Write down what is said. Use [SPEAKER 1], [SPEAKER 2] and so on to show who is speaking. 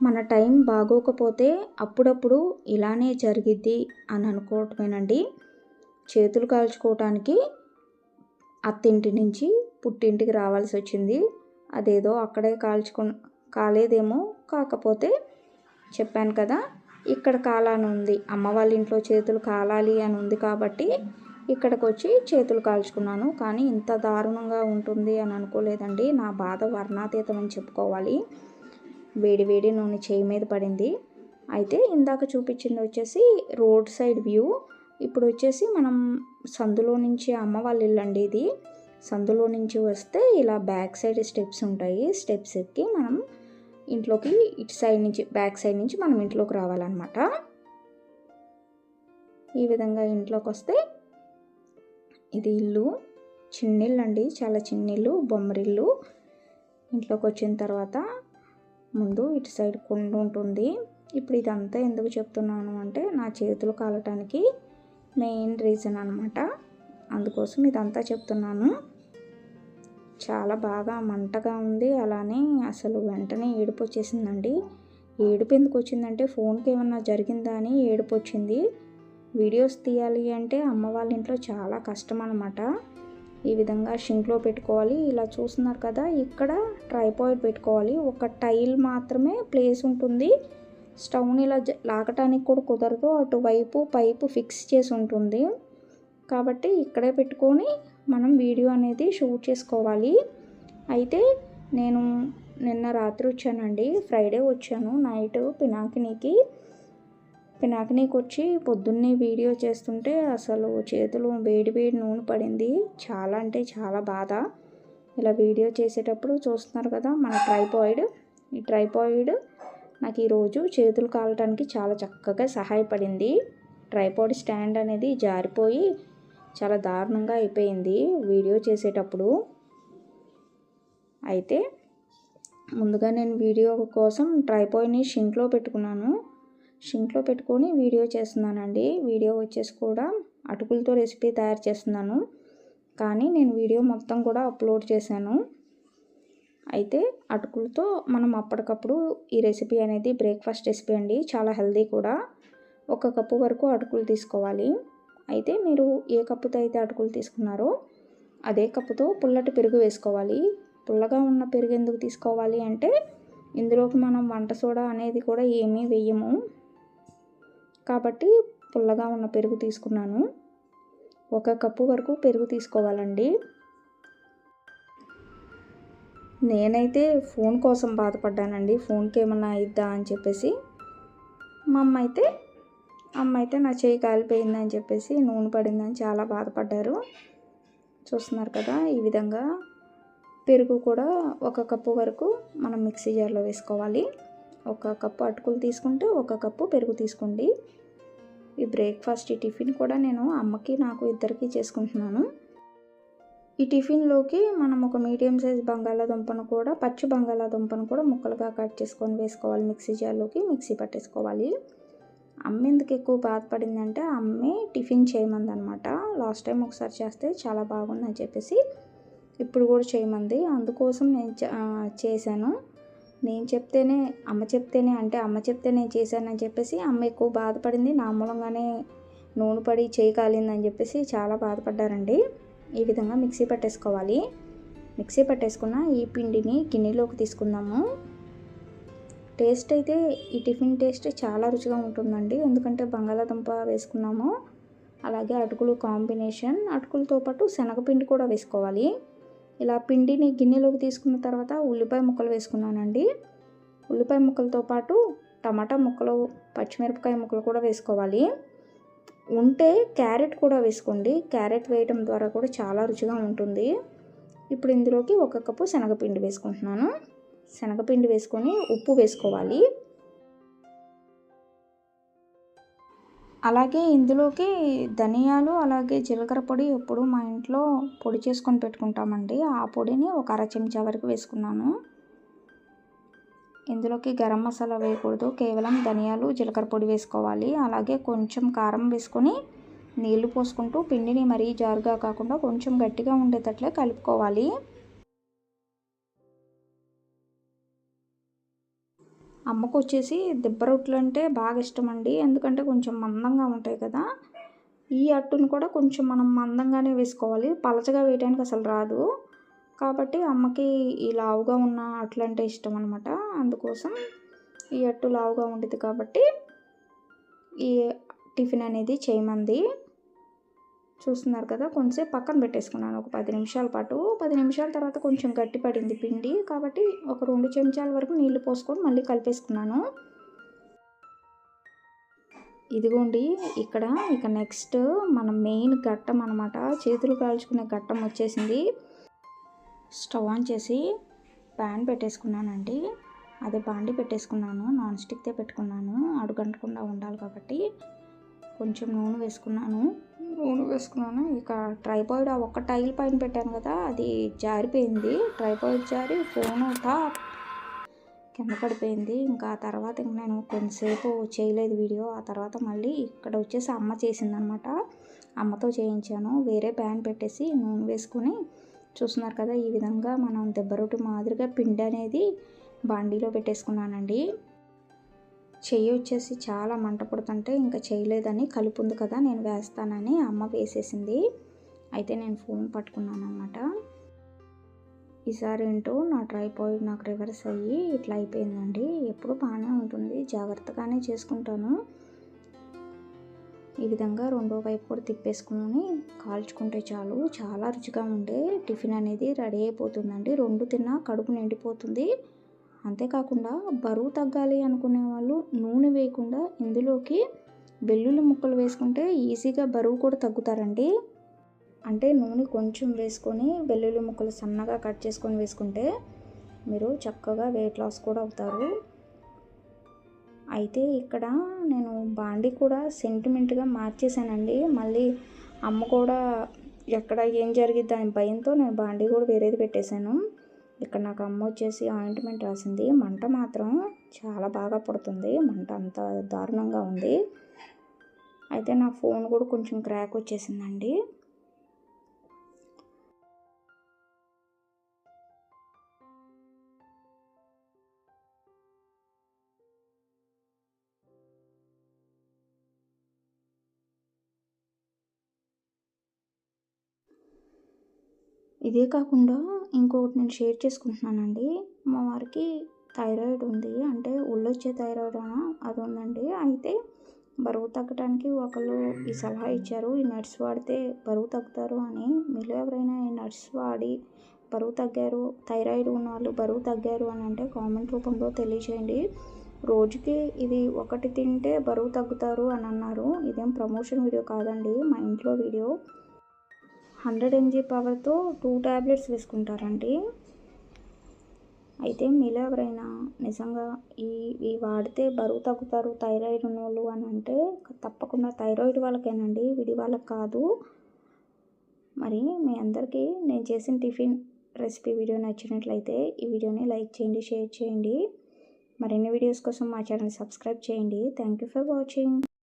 [SPEAKER 1] మన టైం బాగోకపోతే అప్పుడప్పుడు ఇలానే జరిగిద్ది అని అనుకోవటమేనండి. చేతులు కాల్చుకోవటానికి అత్తింటి నుంచి పుట్టింటికి రావాల్సి వచ్చింది. అదేదో అక్కడే కాల్చుకు కాలేదేమో కాకపోతే చెప్పాను కదా ఇక్కడ కాలాని ఉంది. అమ్మ వాళ్ళ ఇంట్లో చేతులు కాలాలి అని ఉంది కాబట్టి ఇక్కడికి వచ్చి చేతులు కాల్చుకున్నాను. కానీ ఇంత దారుణంగా ఉంటుంది అని అనుకోలేదండి. నా బాధ వర్ణాతీతం అని చెప్పుకోవాలి. వేడి వేడి నూనె చేయి మీద పడింది. అయితే ఇందాక చూపించింది వచ్చేసి రోడ్ సైడ్ వ్యూ. ఇప్పుడు వచ్చేసి మనం సందులో నుంచి అమ్మ వాళ్ళ ఇల్లు అండి ఇది. సందులో నుంచి వస్తే ఇలా బ్యాక్ సైడ్ స్టెప్స్ ఉంటాయి. స్టెప్స్ ఎక్కి మనం ఇంట్లోకి ఇటు సైడ్ నుంచి బ్యాక్ సైడ్ నుంచి మనం ఇంట్లోకి రావాలన్నమాట. ఈ విధంగా ఇంట్లోకి వస్తే ఇది ఇల్లు. చిన్నిల్లు అండి చాలా చిన్నిల్లు బొమ్మరిల్లు. ఇంట్లోకి వచ్చిన తర్వాత ముందు ఇటు సైడ్ కుండ ఉంటుంది. ఇప్పుడు ఇదంతా ఎందుకు చెప్తున్నాను అంటే నా చేతులు కాలటానికి మెయిన్ రీజన్ అనమాట అందుకోసం ఇదంతా చెప్తున్నాను. చాలా బాగా మంటగా ఉంది. అలానే అసలు వెంటనే ఏడుపు వచ్చేసిందండి. ఏడుపు ఎందుకు వచ్చిందంటే ఫోన్కి ఏమన్నా జరిగిందా అని ఏడుపు వచ్చింది. వీడియోస్ తీయాలి అంటే అమ్మ వాళ్ళ ఇంట్లో చాలా కష్టం అనమాట ఈ విధంగా షింక్లో పెట్టుకోవాలి. ఇలా చూస్తున్నారు కదా ఇక్కడ ట్రైపాయిడ్ పెట్టుకోవాలి. ఒక టైల్ మాత్రమే ప్లేస్ ఉంటుంది. స్టవ్ని ఇలా లాగటానికి కూడా కుదరదు. అటువైపు పైపు ఫిక్స్ చేసి ఉంటుంది. కాబట్టి ఇక్కడే పెట్టుకొని మనం వీడియో అనేది షూట్ చేసుకోవాలి. అయితే నేను నిన్న రాత్రి వచ్చానండి. ఫ్రైడే వచ్చాను. నైట్ పినాకినీకి పినాకినీకి వచ్చి పొద్దున్నే వీడియో చేస్తుంటే అసలు చేతులు వేడి వేడి నూనె పడింది. చాలా అంటే చాలా బాధ. ఇలా వీడియో చేసేటప్పుడు చూస్తున్నారు కదా మన ట్రైపాయిడ్. ఈ ట్రైపాయిడ్ నాకు ఈరోజు చేతులు కాలటానికి చాలా చక్కగా సహాయపడింది. ట్రైపాయిడ్ స్టాండ్ అనేది జారిపోయి చాలా దారుణంగా అయిపోయింది వీడియో చేసేటప్పుడు. అయితే ముందుగా నేను వీడియో కోసం ట్రైపాయిడ్ని షింక్లో పెట్టుకున్నాను. షింక్లో పెట్టుకొని వీడియో చేస్తున్నానండి. వీడియో వచ్చేసి కూడా అటుకులతో రెసిపీ తయారు చేస్తున్నాను. కానీ నేను వీడియో మొత్తం కూడా అప్లోడ్ చేశాను. అయితే అటుకులతో మనం అప్పటికప్పుడు ఈ రెసిపీ అనేది బ్రేక్ఫాస్ట్ రెసిపీ అండి. చాలా హెల్దీ కూడా. ఒక కప్పు వరకు అటుకులు తీసుకోవాలి. అయితే మీరు ఏ కప్పుతో అయితే అటుకులు తీసుకున్నారో అదే కప్పుతో పుల్లటి పెరుగు వేసుకోవాలి. పుల్లగా ఉన్న పెరుగు ఎందుకు తీసుకోవాలి అంటే ఇందులోకి మనం వంట సోడా అనేది కూడా ఏమీ వేయము. కాబట్టి పుల్లగా ఉన్న పెరుగు తీసుకున్నాను. ఒక కప్పు వరకు పెరుగు తీసుకోవాలండి. నేనైతే ఫోన్ కోసం బాధపడ్డానండి. ఫోన్కి ఏమన్నా అయిద్దా అని చెప్పేసి. మా అమ్మ అయితే అమ్మ అయితే నా చేయి కాలిపోయిందని చెప్పేసి నూనె పడిందని చాలా బాధపడ్డారు. చూస్తున్నారు కదా ఈ విధంగా పెరుగు కూడా ఒక కప్పు వరకు మనం మిక్సీ జార్లో వేసుకోవాలి. ఒక కప్పు అటుకులు తీసుకుంటే ఒక కప్పు పెరుగు తీసుకోండి. ఈ బ్రేక్ఫాస్ట్ ఈ టిఫిన్ కూడా నేను అమ్మకి నాకు ఇద్దరికి చేసుకుంటున్నాను. ఈ టిఫిన్లోకి మనం ఒక మీడియం సైజ్ బంగాళాదుంపను కూడా పచ్చి బంగాళాదుంపను కూడా ముక్కలుగా కట్ చేసుకొని వేసుకోవాలి. మిక్సీ జార్లోకి మిక్సీ పట్టేసుకోవాలి. అమ్మ ఎందుకు ఎక్కువ బాధపడిందంటే అమ్మే టిఫిన్ చేయమంది అనమాట లాస్ట్ టైం ఒకసారి చేస్తే చాలా బాగుందని చెప్పేసి ఇప్పుడు కూడా చేయమంది. అందుకోసం నేను చేశాను. నేను చెప్తేనే అమ్మ చెప్తేనే అంటే అమ్మ చెప్తే నేను చేశానని చెప్పేసి అమ్మ ఎక్కువ బాధపడింది. నా మూలంగానే నూనె పడి చేయి కాలిందని చెప్పేసి చాలా బాధపడ్డారండి. ఈ విధంగా మిక్సీ పట్టేసుకోవాలి. మిక్సీ పట్టేసుకున్న ఈ పిండిని గిన్నెలోకి తీసుకుందాము. టేస్ట్ అయితే ఈ టిఫిన్ టేస్ట్ చాలా రుచిగా ఉంటుందండి. ఎందుకంటే బంగాళాదుంప వేసుకున్నాము. అలాగే అటుకులు కాంబినేషన్. అటుకులతో పాటు శనగపిండి కూడా వేసుకోవాలి. ఇలా పిండిని గిన్నెలోకి తీసుకున్న తర్వాత ఉల్లిపాయ ముక్కలు వేసుకున్నానండి. ఉల్లిపాయ ముక్కలతో పాటు టమాటా ముక్కలు పచ్చిమిరపకాయ ముక్కలు కూడా వేసుకోవాలి. ఉంటే క్యారెట్ కూడా వేసుకోండి. క్యారెట్ వేయడం ద్వారా కూడా చాలా రుచిగా ఉంటుంది. ఇప్పుడు ఇందులోకి ఒక కప్పు శనగపిండి వేసుకుంటున్నాను. శనగపిండి వేసుకొని ఉప్పు వేసుకోవాలి. అలాగే ఇందులోకి ధనియాలు అలాగే జీలకర్ర పొడి ఎప్పుడు మా ఇంట్లో పొడి చేసుకొని పెట్టుకుంటామండి. ఆ పొడిని ఒక అర చెంచా వరకు వేసుకున్నాను. ఇందులోకి గరం మసాలా వేయకూడదు. కేవలం ధనియాలు జీలకర్ర పొడి వేసుకోవాలి. అలాగే కొంచెం కారం వేసుకొని నీళ్ళు పోసుకుంటూ పిండిని మరీ జారుగా కాకుండా కొంచెం గట్టిగా ఉండేటట్లే కలుపుకోవాలి. అమ్మకు వచ్చేసి దిబ్బ రొట్టెలు అంటే బాగా ఇష్టం అండి ఎందుకంటే కొంచెం మందంగా ఉంటాయి కదా. ఈ అట్టును కూడా కొంచెం మనం మందంగానే వేసుకోవాలి. పలచగా వేయడానికి అసలు రాదు. కాబట్టి అమ్మకి ఈ లావుగా ఉన్న అట్లు అంటే ఇష్టం అనమాట అందుకోసం ఈ అట్టు లావుగా ఉండేది కాబట్టి ఈ టిఫిన్ అనేది చేయమంది. చూస్తున్నారు కదా కొంచెంసేపు పక్కన పెట్టేసుకున్నాను. ఒక పది నిమిషాల పాటు. పది నిమిషాల తర్వాత కొంచెం గట్టి పడింది పిండి. కాబట్టి ఒక రెండు చెంచాల వరకు నీళ్ళు పోసుకొని మళ్ళీ కలిపేసుకున్నాను. ఇదిగోండి ఇక్కడ ఇక నెక్స్ట్ మన మెయిన్ ఘట్టం అనమాట చేతులు కాల్చుకునే ఘట్టం వచ్చేసింది. స్టవ్ ఆన్ చేసి ప్యాన్ పెట్టేసుకున్నానండి. అదే బాండి పెట్టేసుకున్నాను. నాన్ స్టిక్తే పెట్టుకున్నాను. అడుగంటకుండా ఉండాలి కాబట్టి. కొంచెం నూనె వేసుకున్నాను. నూనె వేసుకున్నాను. ఇక ట్రైపాయిడ్ ఆ ఒక్క టైల్ పైన పెట్టాను కదా అది జారిపోయింది. ట్రైపాయిడ్ జారి ఫోన్ టాప్ కింద పడిపోయింది. ఇంకా ఆ తర్వాత ఇంక నేను కొంతసేపు చేయలేదు వీడియో. ఆ తర్వాత మళ్ళీ ఇక్కడ వచ్చేసి అమ్మ చేసిందనమాట. అమ్మతో చేయించాను. వేరే ప్యాన్ పెట్టేసి నూనె వేసుకొని చూస్తున్నారు కదా ఈ విధంగా మనం దెబ్బ రొట్టి మాదిరిగా పిండి అనేది బాండీలో పెట్టేసుకున్నానండి. చెయ్యి వచ్చేసి చాలా మంట పడుతుంటే ఇంకా చేయలేదని కలుపు ఉంది కదా నేను వేస్తానని అమ్మ వేసేసింది. అయితే నేను ఫోన్ పట్టుకున్నాను అనమాట ఈసారి ఏంటో నా ట్రైపాయిడ్ నాకు రివర్స్ అయ్యి ఇట్లా అయిపోయిందండి. ఎప్పుడు బాగానే ఉంటుంది జాగ్రత్తగానే చేసుకుంటాను. ఈ విధంగా రెండో వైపు కూడా తిప్పేసుకుని కాల్చుకుంటే చాలు. చాలా రుచిగా ఉండే టిఫిన్ అనేది రెడీ అయిపోతుందండి. రెండు తిన్నా కడుపు నిండిపోతుంది. అంతేకాకుండా బరువు తగ్గాలి అనుకునే వాళ్ళు నూనె వేయకుండా ఇందులోకి వెల్లుల్లి ముక్కలు వేసుకుంటే ఈజీగా బరువు కూడా తగ్గుతారండి. అంటే నూనె కొంచెం వేసుకొని వెల్లుల్లి ముక్కలు సన్నగా కట్ చేసుకొని వేసుకుంటే మీరు చక్కగా వెయిట్ లాస్ కూడా అవుతారు. అయితే ఇక్కడ నేను బాండి కూడా సెంటిమెంట్గా మార్చేసానండి మళ్ళీ అమ్మ కూడా ఎక్కడ ఏం జరిగిద్ది అని భయంతో నేను బాండి కూడా వేరేది పెట్టేశాను. ఇక్కడ నాకు అమ్మ వచ్చేసి ఆయింట్మెంట్ రాసింది. మంట మాత్రం చాలా బాగా పడుతుంది. మంట అంత దారుణంగా ఉంది. అయితే నా ఫోన్ కూడా కొంచెం క్రాక్ వచ్చేసిందండి. ఇదే కాకుండా ఇంకొకటి నేను షేర్ చేసుకుంటున్నానండి. మా వారికి థైరాయిడ్ ఉంది. అంటే ఒళ్ళొచ్చే థైరాయిడ్ అన అది ఉందండి. అయితే బరువు తగ్గడానికి ఒకళ్ళు ఈ సలహా ఇచ్చారు. ఈ నట్స్ వాడితే బరువు తగ్గుతారు అని. మీలో ఎవరైనా ఈ నట్స్ వాడి బరువు తగ్గారు థైరాయిడ్ ఉన్న వాళ్ళు బరువు తగ్గారు అని అంటే కామెంట్ రూపంలో తెలియజేయండి. రోజుకి ఇది ఒకటి తింటే బరువు తగ్గుతారు అని అన్నారు. ఇదేం ప్రమోషన్ వీడియో కాదండి. మా ఇంట్లో వీడియో. హండ్రెడ్ ఎంజీ పవర్తో టూ ట్యాబ్లెట్స్ వేసుకుంటారండి. అయితే మీలో ఎవరైనా నిజంగా ఈ వాడితే బరువు తగ్గుతారు థైరాయిడ్ ఉన్నోళ్ళు అని అంటే తప్పకుండా థైరాయిడ్ వాళ్ళకేనండి విడి వాళ్ళకి కాదు. మరి మీ అందరికీ నేను చేసిన టిఫిన్ రెసిపీ వీడియో నచ్చినట్లయితే ఈ వీడియోని లైక్ చేయండి షేర్ చేయండి. మరిన్ని వీడియోస్ కోసం మా ఛానల్ సబ్స్క్రైబ్ చేయండి. Thank you for watching.